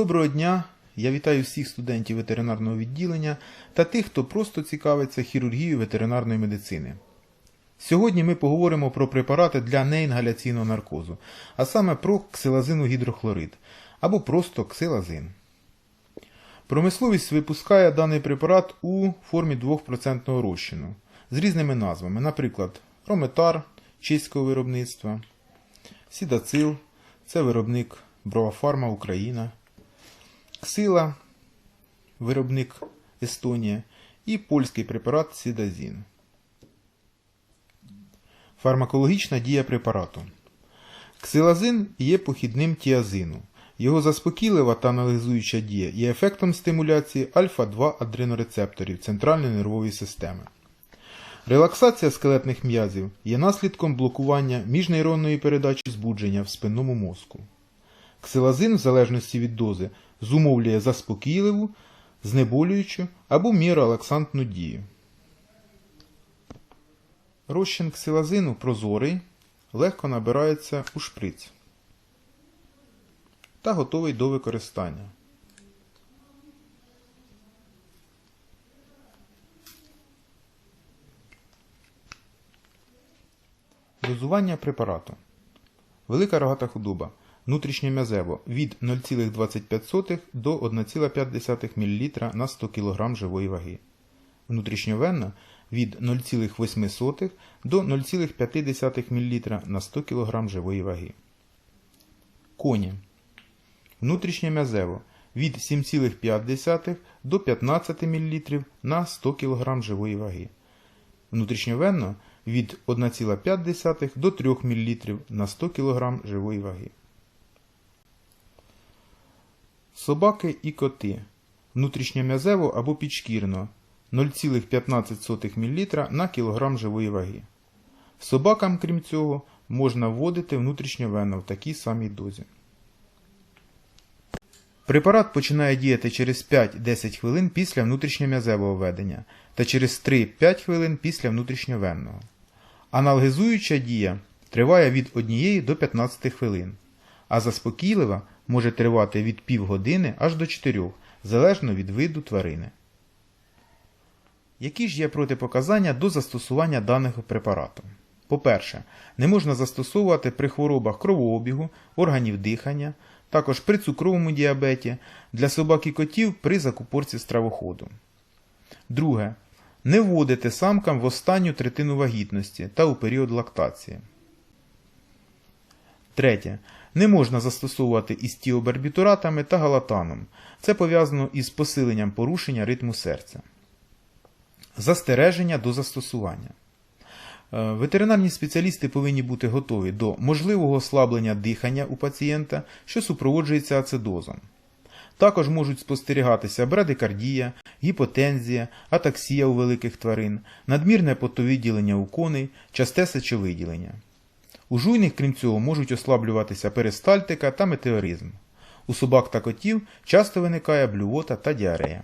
Доброго дня! Я вітаю всіх студентів ветеринарного відділення та тих, хто просто цікавиться хірургією ветеринарної медицини. Сьогодні ми поговоримо про препарати для неінгаляційного наркозу, а саме про ксилазину-гідрохлорид або просто ксилазин. Промисловість випускає даний препарат у формі 2% розчину з різними назвами, наприклад, Рометар чеського виробництва, Сідацил це виробник Бровафарма Україна, Ксила виробник Естонія і польський препарат Сідазін. Фармакологічна дія препарату. Ксилазин є похідним тіазину. Його заспокійлива та аналізуюча дія є ефектом стимуляції альфа-2 адренорецепторів центральної нервової системи. Релаксація скелетних м'язів є наслідком блокування міжнейронної передачі збудження в спинному мозку. Ксилазин, в залежності від дози, зумовлює заспокійливу, знеболюючу або мірорелаксантну дію. Розчин ксилазину прозорий, легко набирається у шприц та готовий до використання. Дозування препарату. Велика рогата худоба. Внутрішньом'язево від 0,25 до 1,5 мл на 100 кг живої ваги. Внутрішньовенно від 0,8 до 0,5 мл на 100 кг живої ваги. Коні. Внутрішньом'язево від 7,5 до 15 мл на 100 кг живої ваги. Внутрішньовенно від 1,5 до 3 мл на 100 кг живої ваги. Собаки і коти. Внутрішньом'язево або підшкірно 0,15 мл на кг живої ваги. Собакам, крім цього, можна вводити внутрішньовенно в такій самій дозі. Препарат починає діяти через 5-10 хвилин після внутрішньом'язевого введення та через 3-5 хвилин після внутрішньовенного. Аналгезуюча дія триває від 1 до 15 хвилин, а заспокійлива може тривати від півгодини аж до 4, залежно від виду тварини. Які ж є протипоказання до застосування даного препарату? По-перше, не можна застосовувати при хворобах кровообігу, органів дихання, також при цукровому діабеті, для собак і котів при закупорці стравоходу. Друге. Не вводити самкам в останню третину вагітності та у період лактації. Третє. Не можна застосовувати із тіобарбітуратами та галатаном. Це пов'язано із посиленням порушення ритму серця. Застереження до застосування. Е, Ветеринарні спеціалісти повинні бути готові до можливого ослаблення дихання у пацієнта, що супроводжується ацидозом. Також можуть спостерігатися брадикардія, гіпотензія, атаксія у великих тварин, надмірне потовиділення у коней, часте сечовиділення. У жуйних, крім цього, можуть ослаблюватися перистальтика та метеоризм. У собак та котів часто виникає блювота та діарея.